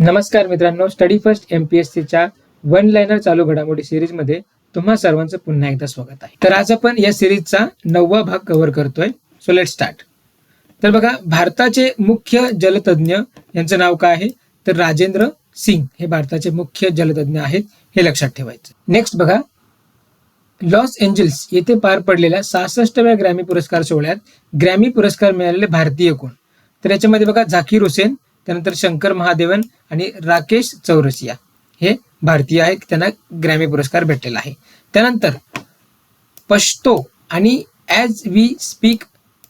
नमस्कार मित्रांनो study first M P S सीच्या वन लाईनर चालू घडामोडी सिरीजमध्ये तुम्हा सर्वांचं पुन्हा एकदा स्वागत आहे. तर आज आपण या सिरीजचा नववा भाग कव्हर करतोय. सो लेट स्टार्ट तर बघा भारताचे मुख्य जलतज्ञ यांचं नाव काय आहे? तर राजेंद्र सिंग हे भारताचे मुख्य जलतज्ञ आहेत हे लक्षात ठेवायचं. नेक्स्ट बघा लॉस एंजल्स येथे पार पडलेल्या सहासष्टव्या ग्रॅमी पुरस्कार सोहळ्यात ग्रॅमी पुरस्कार मिळालेले भारतीय कोण? तर याच्यामध्ये बघा झाकीर हुसेन त्यानंतर शंकर महादेवन आणि राकेश चौरसिया हे भारतीय आहेत त्यांना ग्रॅमी पुरस्कार भेटलेला आहे. त्यानंतर पश्तो आणि ॲज वी स्पीक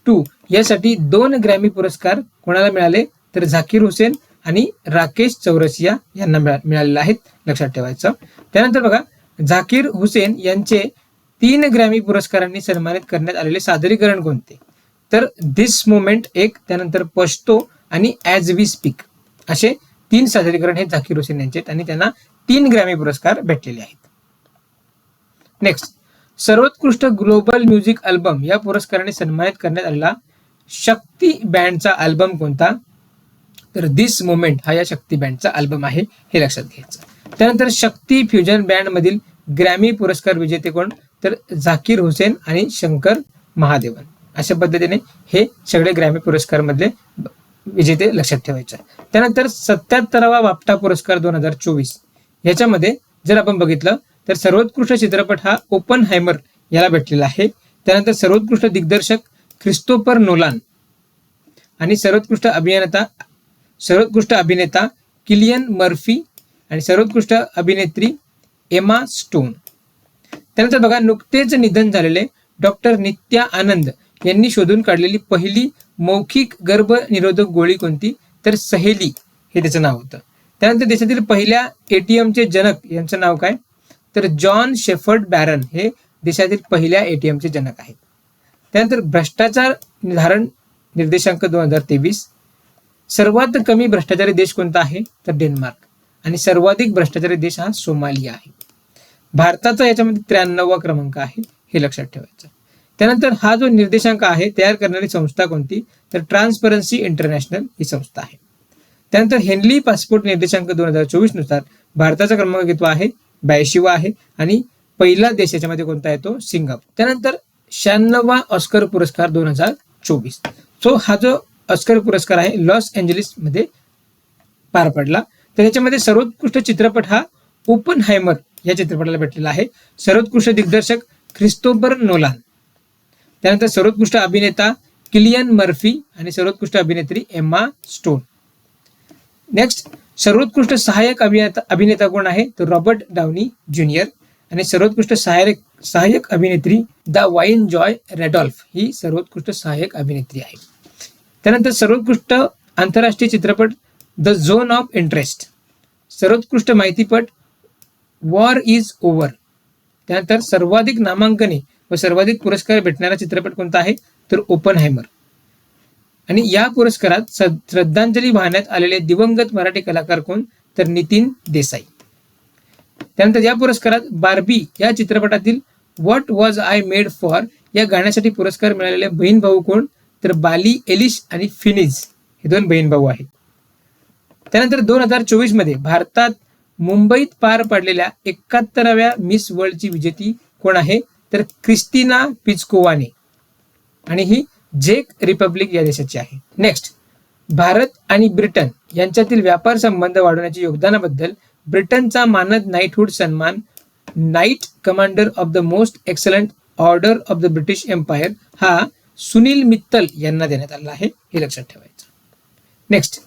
टू यासाठी दोन ग्रॅमी पुरस्कार कोणाला मिळाले? तर झाकीर हुसेन आणि राकेश चौरसिया यांना मिळा मिळालेले आहेत लक्षात ठेवायचं. त्यानंतर बघा झाकीर हुसेन यांचे तीन ग्रॅमी पुरस्कारांनी सन्मानित करण्यात आलेले सादरीकरण कोणते? तर दिस मोमेंट एक त्यानंतर पश्तो आणि ॲज वी स्पीक असे तीन सादरीकरण हे झाकीर हुसेन यांचे आणि त्यांना तीन ग्रॅमी पुरस्कार भेटलेले आहेत. नेक्स्ट सर्वोत्कृष्ट ग्लोबल म्युझिक अल्बम या पुरस्काराने सन्मानित करण्यात आलेला शक्ती बँडचा अल्बम कोणता? तर दिस मोमेंट हा या शक्ती बँडचा अल्बम आहे हे लक्षात घ्यायचं. त्यानंतर शक्ती फ्युजन बँड मधील ग्रॅमी पुरस्कार विजेते कोण? तर झाकीर हुसेन आणि शंकर महादेवन. अशा पद्धतीने हे सगळे ग्रॅमी पुरस्कारमधले विजेते लक्षात ठेवायचे त्यानंतर सत्याहत्तरावा बाप्टा पुरस्कार दोन हजार चोवीस. याच्यामध्ये जर आपण बघितलं तर सर्वोत्कृष्ट चित्रपट हा ओपन हायमर याला भेटलेला आहे. त्यानंतर सर्वोत्कृष्ट दिग्दर्शक ख्रिस्तोफर नोलान आणि सर्वोत्कृष्ट अभिनेता सर्वोत्कृष्ट अभिनेता किलियन मर्फी आणि सर्वोत्कृष्ट अभिनेत्री एमा स्टोन. त्यानंतर बघा नुकतेच निधन झालेले डॉक्टर नित्या आनंद यांनी शोधून काढलेली पहिली मौखिक गर्भनिरोधक गोळी कोणती? तर सहेली हे त्याचं नाव होतं. त्यानंतर देशातील पहिल्या एटीएमचे जनक यांचं नाव काय? तर जॉन शेफर्ड बॅरन हे देशातील पहिल्या एटीएमचे जनक आहेत. त्यानंतर भ्रष्टाचार निर्धारण निर्देशांक दोन हजार तेवीस. सर्वात कमी भ्रष्टाचारी देश कोणता आहे? तर डेन्मार्क. आणि सर्वाधिक भ्रष्टाचारी देश हा सोमालिया आहे. भारताचा याच्यामध्ये त्र्याण्णववा क्रमांक आहे हे लक्षात ठेवायचं. त्यानंतर हा जो निर्देशांक आहे तयार करणारी संस्था कोणती? तर ट्रान्सपरन्सी इंटरनॅशनल ही संस्था आहे. त्यानंतर हेनली पासपोर्ट निर्देशांक दोन हजार चोवीसनुसार भारताचा क्रमांक येतो आहे? ब्याऐंशीवा आहे. आणि पहिला देश याच्यामध्ये कोणता येतो सिंगापूर. त्यानंतर शहाण्णववा ऑस्कर पुरस्कार दोन हजार चोवीस. सो हा जो ऑस्कर पुरस्कार आहे लॉस एंजलिसमध्ये पार पडला. तर याच्यामध्ये सर्वोत्कृष्ट चित्रपट हा ओपन हायमर या चित्रपटाला भेटलेला आहे. सर्वोत्कृष्ट दिग्दर्शक ख्रिस्तोबर नोलान. त्यानंतर सर्वोत्कृष्ट अभिनेता किलियन मर्फी आणि सर्वोत्कृष्ट अभिनेत्री एम्मा स्टोन. नेक्स्ट सर्वोत्कृष्ट सहाय्यक अभिनेता अभिनेता कोण आहे? तर रॉबर्ट डाउनी ज्युनियर आणि सर्वोत्कृष्ट सहाय्यक सहाय्यक अभिनेत्री द वाईन जॉय रेडॉल्फ ही सर्वोत्कृष्ट सहाय्यक अभिनेत्री आहे. त्यानंतर सर्वोत्कृष्ट आंतरराष्ट्रीय चित्रपट द झोन ऑफ इंटरेस्ट सर्वोत्कृष्ट माहितीपट वॉर इज ओव्हर त्यानंतर सर्वाधिक नामांकने व सर्वाधिक पुरस्कार भेटणारा चित्रपट कोणता आहे? तर ओपन हायमर आणि या पुरस्कारात श्रद्धांजली वाहण्यात आलेले दिवंगत मराठी कलाकार कोण? तर नितीन देसाई. त्यानंतर या पुरस्कारात बार्बी या चित्रपटातील what was I made for या गाण्यासाठी पुरस्कार मिळालेले बहीण भाऊ कोण? तर बाली एलिश आणि फिनिज हे दोन बहीण भाऊ आहेत. त्यानंतर दोन हजार चोवीसमध्ये भारतात मुंबईत पार पडलेल्या एकाहत्तराव्या मिस वर्ल्डची विजेती कोण आहे? तर क्रिस्टिना पिचकोवाने. आणि ही जेक रिपब्लिक या देशाची आहे. नेक्स्ट भारत आणि ब्रिटन यांच्यातील व्यापार संबंध वाढवण्याच्या योगदानाबद्दल ब्रिटनचा मानद नाईटहुड सन्मान knight commander of the most excellent order of the British empire हा सुनील मित्तल यांना देण्यात आला आहे. हे लक्षात ठेवायचं. नेक्स्ट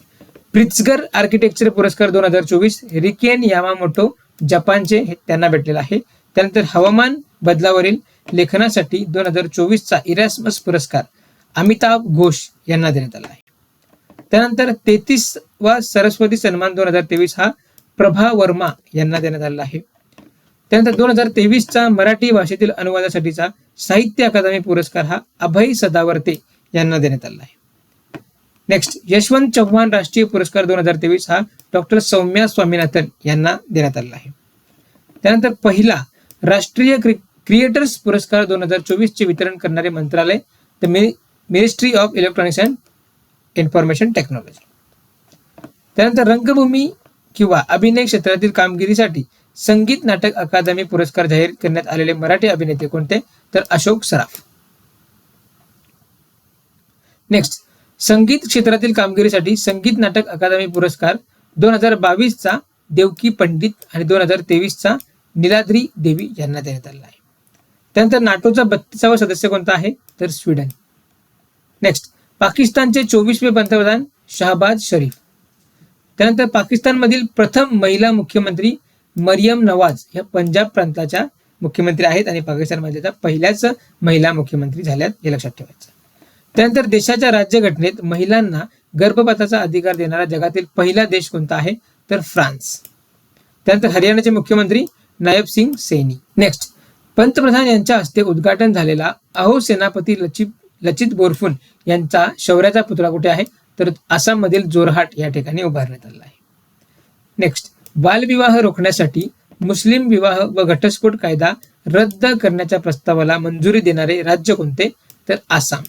प्रित्सगर आर्किटेक्चर पुरस्कार दोन हजार चोवीस रिकेन यामामोटो जपानचे त्यांना भेटलेला आहे. त्यानंतर हवामान बदलावरील लेखनासाठी दोन हजार चोवीसचा इरासमस पुरस्कार अमिताभ घोष यांना देण्यात आला आहे. त्यानंतर तेहतीस वा सरस्वती सन्मान दोन हजार तेवीस हा प्रभा वर्मा यांना देण्यात आलेला आहे. त्यानंतर दोन हजार तेवीसचा मराठी भाषेतील अनुवादासाठीचा साहित्य अकादमी पुरस्कार हा अभय सदावर्ते यांना देण्यात आला आहे. नेक्स्ट यशवंत चव्हाण राष्ट्रीय पुरस्कार दोन हजार तेवीस हा डॉक्टर सौम्या स्वामीनाथन यांना देण्यात आलेला आहे. त्यानंतर पहिला राष्ट्रीय क्रिक क्रिएटर्स पुरस्कार दोन हजार चोवीस चे वितरण करणारे मंत्रालय the ministry of electronics and information technology. त्यानंतर रंगभूमी किंवा अभिनय क्षेत्रातील कामगिरीसाठी संगीत नाटक अकादमी पुरस्कार जाहीर करण्यात आलेले मराठी अभिनेते कोणते? तर अशोक सराफ. नेक्स्ट संगीत क्षेत्रातील कामगिरीसाठी संगीत नाटक अकादमी पुरस्कार दोन हजार बावीसचा देवकी पंडित आणि दोन हजार तेवीसचा निलाद्री देवी यांना देण्यात आला आहे. त्यानंतर नाटोचा बत्तीसावा सदस्य कोणता आहे? तर स्वीडन. नेक्स्ट पाकिस्तानचे चोवीसवे पंतप्रधान शहाबाद शरीफ. त्यानंतर पाकिस्तानमधील प्रथम महिला मुख्यमंत्री मरियम नवाज या पंजाब प्रांताच्या मुख्यमंत्री आहेत आणि पाकिस्तानमध्ये त्या पहिल्याच महिला मुख्यमंत्री झाल्यात हे लक्षात ठेवायचं. त्यानंतर देशाच्या राज्यघटनेत महिलांना गर्भपाताचा अधिकार देणारा जगातील पहिला देश कोणता आहे? तर फ्रान्स. त्यानंतर हरियाणाचे मुख्यमंत्री नायब सिंग सैनी. नेक्स्ट पंतप्रधान यांच्या हस्ते उद्घाटन झालेला अहो सेनापती लचित लचित बोरफुन यांचा शौर्याचा पुतळा कुठे आहे? तर आसाममधील जोरहाट या ठिकाणी उभारण्यात आला आहे. नेक्स्ट बालविवाह रोखण्यासाठी मुस्लिम विवाह व घटस्फोट कायदा रद्द करण्याच्या प्रस्तावाला मंजुरी देणारे राज्य कोणते? तर आसाम.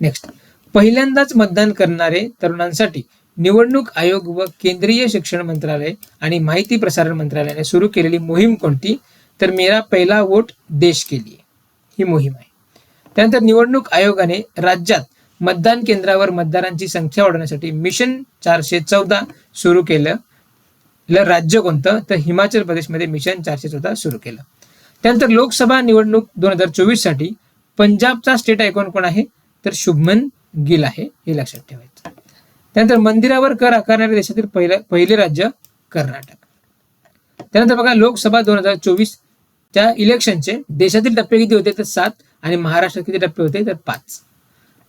नेक्स्ट पहिल्यांदाच मतदान करणारे तरुणांसाठी निवडणूक आयोग व केंद्रीय शिक्षण मंत्रालय आणि माहिती प्रसारण मंत्रालयाने सुरू केलेली मोहीम कोणती? तर मेरा पहिला वोट देश के लिए. ही मोहीम आहे. त्यानंतर निवडणूक आयोगाने राज्यात मतदान केंद्रावर मतदारांची संख्या वाढवण्यासाठी मिशन चारशे चौदा सुरू केलं. राज्य कोणतं? तर हिमाचल प्रदेशमध्ये मिशन चारशे चौदा सुरू केलं. त्यानंतर लोकसभा निवडणूक दोन हजार चोवीससाठी पंजाबचा स्टेट आयकॉन कोण आहे? तर शुभमन गिल आहे हे लक्षात ठेवायचं. त्यानंतर मंदिरावर कर आकारणारे देशातील पहिले पहिले राज्य कर्नाटक. त्यानंतर बघा लोकसभा दोन हजार चोवीस त्या इलेक्शनचे देशातील टप्पे किती होते तर सात आणि महाराष्ट्रात किती टप्पे होते तर पाच.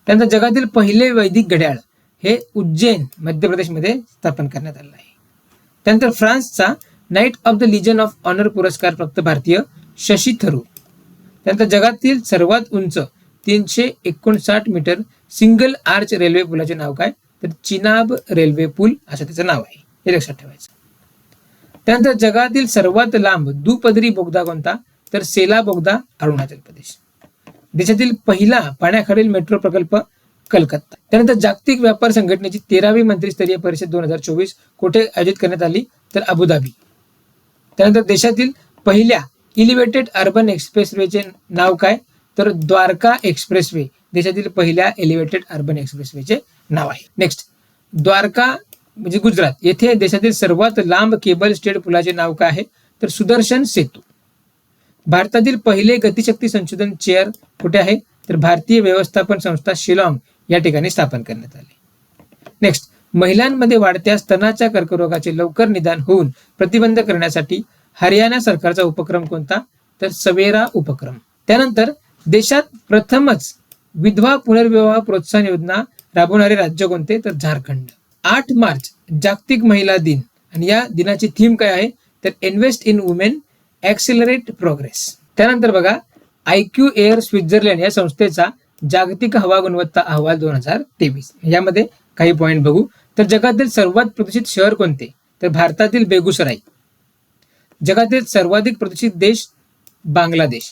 त्यानंतर जगातील पहिले वैदिक घड्याळ हे उज्जैन मध्य प्रदेशमध्ये स्थापन करण्यात आलं आहे. त्यानंतर फ्रान्सचा knight of the legion of honour पुरस्कार प्राप्त भारतीय शशी थरूर. त्यानंतर जगातील सर्वात उंच तीनशे एकोणसाठ मीटर सिंगल आर्च रेल्वे पुलाचे नाव काय? तर चिनाब रेल्वे पूल असं त्याचं नाव आहे. हे लक्षात ठेवायचं. त्यानंतर जगातील सर्वात लांब दुपदरी बोगदा कोणता? तर सेला बोगदा अरुणाचल प्रदेश. देशातील पहिला पाण्याखालील मेट्रो प्रकल्प कलकत्ता. त्यानंतर जागतिक व्यापार संघटनेची तेरावी मंत्रीस्तरीय परिषद दोन हजार चोवीस कुठे आयोजित करण्यात आली? तर अबुधाबी. त्यानंतर देशातील पहिल्या इलिव्हेटेड अर्बन एक्सप्रेसवेचे नाव काय? तर द्वारका एक्सप्रेसवे देशातील पहिल्या एलिव्हेटेड अर्बन एक्सप्रेसवेचे नाव आहे. नेक्स्ट द्वारका म्हणजे गुजरात. येथे देशातील सर्वात लांब केबल स्टेट पुलाचे नाव काय आहे? तर सुदर्शन सेतू. भारतातील पहिले गतिशक्ती संशोधन चेअर कुठे आहे? तर भारतीय व्यवस्थापन संस्था शिलाँग या ठिकाणी स्थापन करण्यात आले. नेक्स्ट महिलांमध्ये वाढत्या स्तनाच्या कर्करोगाचे लवकर निदान होऊन प्रतिबंध करण्यासाठी हरियाणा सरकारचा उपक्रम कोणता? तर सवेरा उपक्रम. त्यानंतर देशात प्रथमच विधवा पुनर्विवाह प्रोत्साहन योजना राबवणारे राज्य कोणते? तर झारखंड. आठ मार्च जागतिक महिला दिन. आणि या दिनाची थीम काय आहे? तर invest in women accelerate progress त्यानंतर बघा आयक्यू एअर स्वित्झर्लंड या संस्थेचा जागतिक हवा गुणवत्ता अहवाल दोन हजार तेवीस. यामध्ये काही पॉईंट बघू. तर जगातील सर्वात प्रदूषित शहर कोणते? तर भारतातील बेगुसराई जगातील सर्वाधिक प्रदूषित देश बांगलादेश.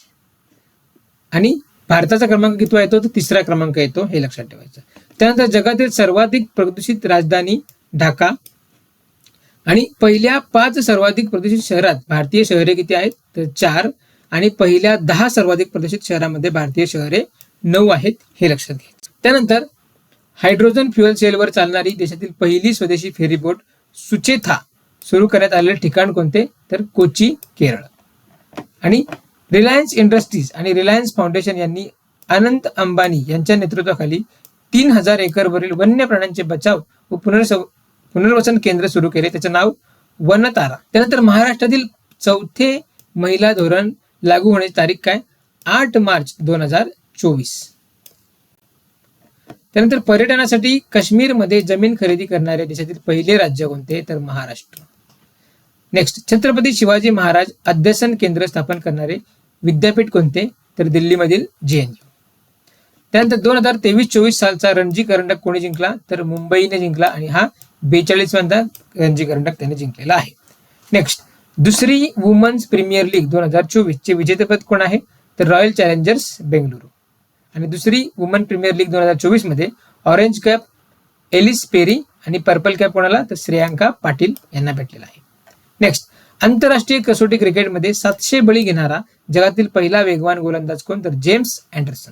आणि भारताचा क्रमांक किती येतो? तर तिसरा क्रमांक येतो हे लक्षात ठेवायचं. त्यानंतर जगातील सर्वाधिक प्रदूषित राजधानी ढाका. आणि पहिल्या पाच सर्वाधिक प्रदूषित शहरात भारतीय शहरे किती आहेत? तर चार. आणि पहिल्या दहा सर्वाधिक प्रदूषित शहरामध्ये भारतीय शहरे नऊ आहेत हे लक्षात घ्यायचं त्यानंतर हायड्रोजन फ्युएल सेलवर चालणारी देशातील पहिली स्वदेशी फेरीबोट सुचेथा सुरू करण्यात आलेले ठिकाण कोणते? तर कोची केरळ. आणि रिलायन्स इंडस्ट्रीज आणि रिलायन्स फाउंडेशन यांनी अनंत अंबानी यांच्या नेतृत्वाखाली तीन हजार एकरवरील वन्य प्राण्यांचे बचाव व पुनर्सव पुनर्वसन केंद्र सुरू केले. त्याचं नाव वनतारा. त्यानंतर महाराष्ट्रातील चौथे महिला धोरण लागू होण्याची तारीख काय? आठ मार्च दोन हजार चोवीस. त्यानंतर पर्यटनासाठी काश्मीरमध्ये जमीन खरेदी करणारे देशातील पहिले राज्य कोणते? तर महाराष्ट्र. नेक्स्ट छत्रपती शिवाजी महाराज अध्यासन केंद्र स्थापन करणारे विद्यापीठ कोणते? तर दिल्लीमधील जे एन त्यानंतर दोन हजार तेवीस चोवीस सालचा रणजी करंडक कोणी जिंकला? तर मुंबईने जिंकला आणि हा बेचाळीसवंदा रणजी करंडक त्याने जिंकलेला आहे. नेक्स्ट दुसरी वुमन्स प्रीमियर लीग दोन हजार चोवीस चे विजेतेपद कोण आहे? तर रॉयल चॅलेंजर्स बेंगलुरू आणि दुसरी वुमन प्रीमियर लीग दोन हजार चोवीसमध्ये ऑरेंज कॅप एलिस पेरी आणि पर्पल कॅप कोणाला? तर श्रेयांका पाटील यांना भेटलेला आहे. नेक्स्ट आंतरराष्ट्रीय कसोटी क्रिकेटमध्ये सातशे बळी घेणारा जगातील पहिला वेगवान गोलंदाज कोण? तर जेम्स अँडरसन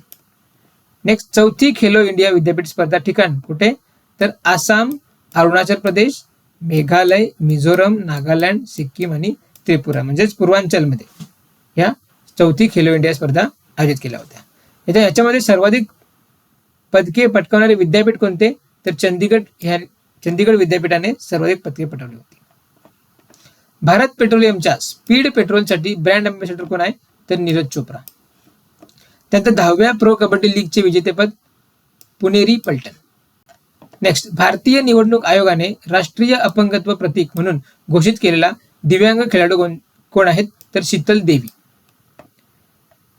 नेक्स्ट चौथी खेलो इंडिया विद्यापीठ स्पर्धा ठिकाण कुठे? तर आसाम अरुणाचल प्रदेश मेघालय मिझोरम नागालँड सिक्कीम आणि त्रिपुरा म्हणजेच पूर्वांचलमध्ये. या चौथी खेलो इंडिया स्पर्धा आयोजित केल्या होत्या. याच्या याच्यामध्ये सर्वाधिक पदके पटकावणारे विद्यापीठ कोणते? तर चंदीगड ह्या चंदीगड विद्यापीठाने सर्वाधिक पदके पटवली होती. भारत पेट्रोलियमच्या स्पीड पेट्रोलसाठी ब्रँड अँबॅसेडर कोण आहे? तर नीरज चोप्रा. त्यानंतर दहाव्या प्रो कबड्डी लीगचे विजेतेपद पुणेरी पलटण. नेक्स्ट भारतीय निवडणूक आयोगाने राष्ट्रीय अपंगत्व प्रतीक म्हणून घोषित केलेला दिव्यांग खेळाडू कोण- कोण आहेत? तर शीतल देवी.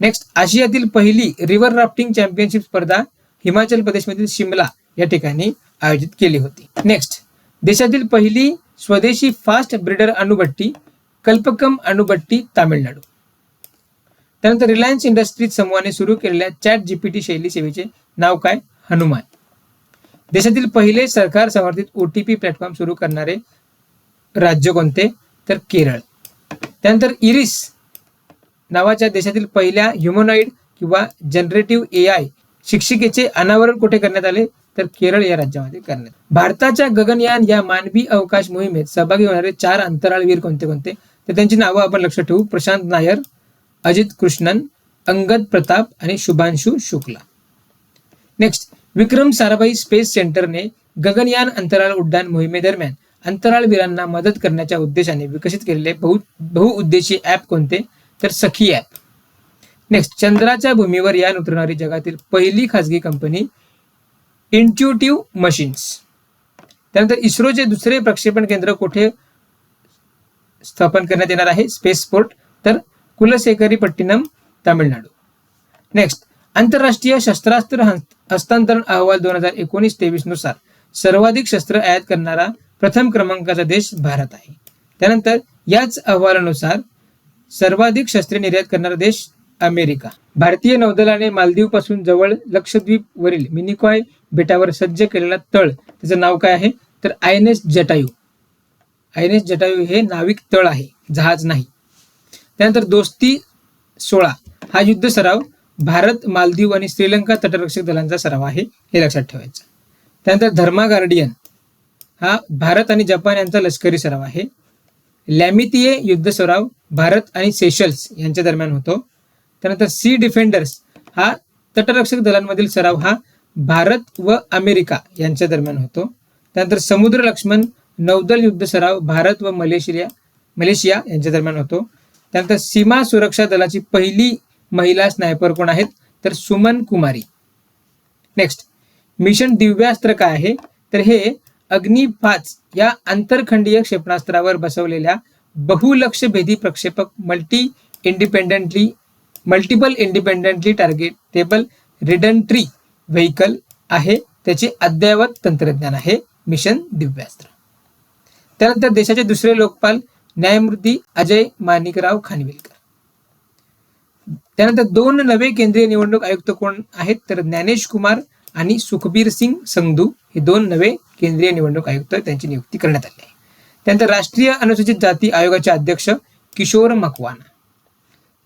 नेक्स्ट आशियातील पहिली रिव्हर राफ्टिंग चॅम्पियनशिप स्पर्धा हिमाचल प्रदेशमधील शिमला या ठिकाणी आयोजित केली होती. नेक्स्ट देशातील पहिली स्वदेशी फास्ट ब्रिडर अणुभट्टी कल्पकम अणुभट्टी तामिळनाडू. त्यानंतर रिलायन्स इंडस्ट्रीज समूहाने सुरू केलेल्या चॅट जीपीटी शैली सेवेचे नाव काय? हनुमान. देशातील पहिले सरकार समर्थित ओटीपी प्लॅटफॉर्म सुरू करणारे राज्य कोणते? तर केरळ. त्यानंतर इरिस नावाच्या देशातील पहिल्या ह्युमनॉइड किंवा जनरेटिव्ह ए आय शिक्षिकेचे अनावरण कुठे करण्यात आले? तर केरळ या राज्यामध्ये करण्यात भारताच्या गगनयान या मानवी अवकाश मोहिमेत सहभागी होणारे चार अंतराळवीर कोणते कोणते? तर त्यांची नावं आपण लक्षात ठेवू. प्रशांत नायर अजित कृष्णन अंगद प्रताप आणि शुभांशु शुक्ला. नेक्स्ट विक्रम साराभाई स्पेस सेंटरने गगनयान अंतराळ उड्डाण मोहिमेदरम्यान अंतराळवीरांना मदत करण्याच्या उद्देशाने विकसित केलेले बहु बहुउद्देशीय ॲप कोणते? तर सखी ॲप नेक्स्ट चंद्राच्या भूमीवर यान उतरणारी जगातील पहिली खासगी कंपनी इंट्युटिव्ह मशीन्स त्यानंतर इस्रोचे दुसरे प्रक्षेपण केंद्र कुठे स्थापन करण्यात येणार आहे? स्पेस स्पोर्ट तर कुलशेखरी पट्टिनम तामिळनाडू. नेक्स्ट आंतरराष्ट्रीय शस्त्रास्त्र हस्तांतरण अहवाल दोन हजार एकोणीस तेवीसनुसार सर्वाधिक शस्त्र आयात करणारा प्रथम क्रमांकाचा देश भारत आहे. त्यानंतर याच अहवालानुसार सर्वाधिक शस्त्रे निर्यात करणारा देश अमेरिका. भारतीय नौदलाने मालदीवपासून जवळ लक्षद्वीप वरील मिनिकॉय बेटावर सज्ज केलेला तळ त्याचं नाव काय आहे? तर I N S Jatayu. I N S Jatayu हे नाविक तळ आहे जहाज नाही. त्यानंतर दोस्ती सोळा. हा युद्ध सराव भारत मालदीव आणि श्रीलंका तटरक्षक दलांचा सराव आहे हे लक्षात ठेवायचं. त्यानंतर धर्मा गार्डियन. हा भारत आणि जपान यांचा लष्करी सराव आहे. लॅमितिये युद्ध सराव भारत आणि सेशल्स यांच्या दरम्यान होतो. त्यानंतर सी डिफेंडर्स. हा तटरक्षक दलांमधील सराव हा भारत व अमेरिका यांच्या दरम्यान होतो. त्यानंतर समुद्र लक्ष्मण नौदल युद्ध सराव भारत व मलेशिया मलेशिया यांच्या दरम्यान होतो. त्यानंतर सीमा सुरक्षा दलाची पहिली महिला स्नायपर कोण आहेत? तर सुमन कुमारी. नेक्स्ट मिशन दिव्यास्त्र काय आहे? तर हे अग्नी पाच या आंतरखंडीय क्षेपणास्त्रावर बसवलेल्या बहुलक्षभेदी प्रक्षेपक multi independently multiple independently targetable reentry vehicle आहे. त्याचे अद्ययावत तंत्रज्ञान आहे. मिशन दिव्यास्त्र. त्यानंतर देशाचे दुसरे लोकपाल न्यायमूर्ती अजय माणिकराव खानविलकर. त्यानंतर दोन नवे केंद्रीय निवडणूक आयुक्त कोण आहेत? तर ज्ञानेश कुमार आणि सुखबीर सिंग संधू हे दोन नवे केंद्रीय निवडणूक आयुक्त त्यांची नियुक्ती करण्यात आली आहे. त्यानंतर राष्ट्रीय अनुसूचित जाती आयोगाचे अध्यक्ष किशोर मकवाना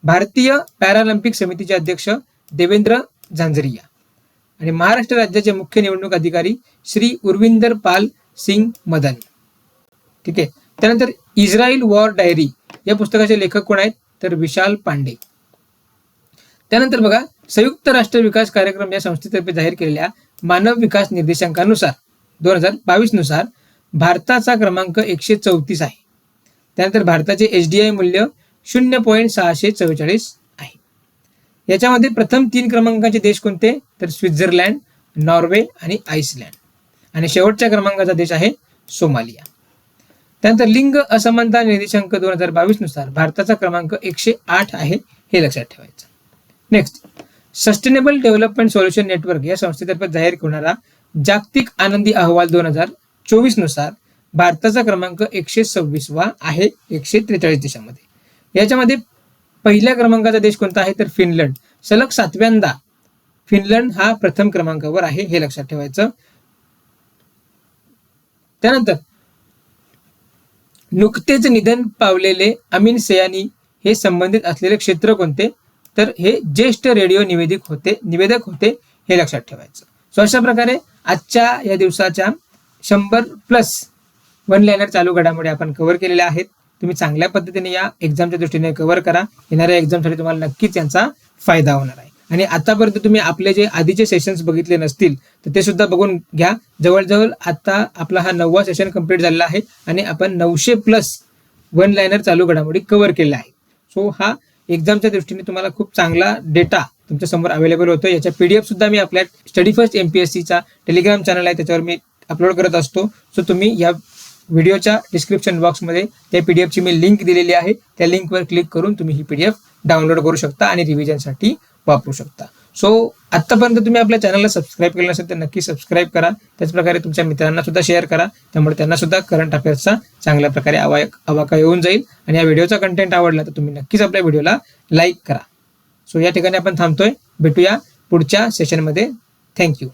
भारतीय पॅरालिम्पिक समितीचे अध्यक्ष देवेंद्र झांझरिया आणि महाराष्ट्र राज्याचे मुख्य निवडणूक अधिकारी श्री उर्विंदर पाल सिंग मदन. ठीक आहे. त्यानंतर इस्रायल वॉर डायरी या पुस्तकाचे लेखक कोण आहेत? तर विशाल पांडे. त्यानंतर बघा संयुक्त राष्ट्र विकास कार्यक्रम या संस्थेतर्फे जाहीर केलेल्या मानव विकास निर्देशांकानुसार दोन हजार बावीसनुसार भारताचा क्रमांक एकशे चौतीस आहे. त्यानंतर भारताचे एच डी आय मूल्य शून्य पॉईंट सहाशे चव्वेचाळीस आहे. याच्यामध्ये प्रथम तीन क्रमांकाचे देश कोणते? तर स्वित्झर्लंड नॉर्वे आणि आइसलँड. आणि शेवटच्या क्रमांकाचा देश आहे सोमालिया. त्यानंतर लिंग असमानता निर्देशांक दोन हजार बावीसनुसार भारताचा क्रमांक एकशे आठ आहे हे लक्षात ठेवायचं. Next sustainable development solution network या संस्थेतर्फे जाहीर होणारा जागतिक आनंदी अहवाल दोन हजार चोवीसनुसार भारताचा क्रमांक एकशे सव्वीसवा आहे एकशे त्रेचाळीस देशामध्ये. याच्यामध्ये पहिल्या क्रमांकाचा देश कोणता आहे? तर फिनलंड. सलग सातव्यांदा फिनलंड हा प्रथम क्रमांकावर आहे हे लक्षात ठेवायचं. त्यानंतर नुकतेच निधन पावलेले अमीन सयानी हे संबंधित असलेले क्षेत्र कोणते? तर हे ज्येष्ठ रेडिओ निवेदक होते निवेदक होते हे लक्षात ठेवायचं. सो अशा प्रकारे आजच्या या दिवसाच्या शंभर प्लस वन लाईनर चालू घडामोडी आपण कव्हर केलेल्या आहेत. तुम्ही चांगल्या पद्धतीने या एक्झामच्या दृष्टीने कव्हर करा. येणाऱ्या एक्झामसाठी तुम्हाला नक्कीच यांचा फायदा होणार आहे. आणि आतापर्यंत तुम्ही आपले जे आधीचे सेशन्स बघितले नसतील तर ते सुद्धा बघून घ्या. जवळजवळ आता आपला हा नववा सेशन कंप्लीट झालेला आहे आणि आपण नऊशे प्लस वन लाईनर चालू घडामोडी कव्हर केलेला आहे सो हा एक्झामच्या दृष्टीने तुम्हाला खूप चांगला डेटा तुमच्यासमोर अवेलेबल होतो याच्या पीडीएफ सुद्धा मी आपल्या स्टडी फर्स्ट एमपीएससीचा टेलिग्राम चॅनल आहे त्याच्यावर मी अपलोड करत असतो. सो तुम्ही या व्हिडिओच्या डिस्क्रिप्शन बॉक्समध्ये त्या पीडीएफची मी लिंक दिलेली आहे. त्या लिंकवर क्लिक करून तुम्ही ही पीडीएफ डाउनलोड करू शकता आणि रिव्हिजनसाठी वापरू शकता. सो आत्तापर्यंत तुम्ही आपल्या चॅनलला सबस्क्राईब केलं नसेल तर नक्की सबस्क्राईब करा. त्याचप्रकारे तुमच्या मित्रांना सुद्धा शेअर करा. त्यामुळे त्यांना सुद्धा करंट अफेअर्सचा चांगल्या प्रकारे आवा अवाका येऊन जाईल. आणि या व्हिडिओचा कंटेंट आवडला तर तुम्ही नक्कीच आपल्या व्हिडिओला लाईक करा. सो या ठिकाणी आपण थांबतोय. भेटूया पुढच्या सेशनमध्ये थँक्यू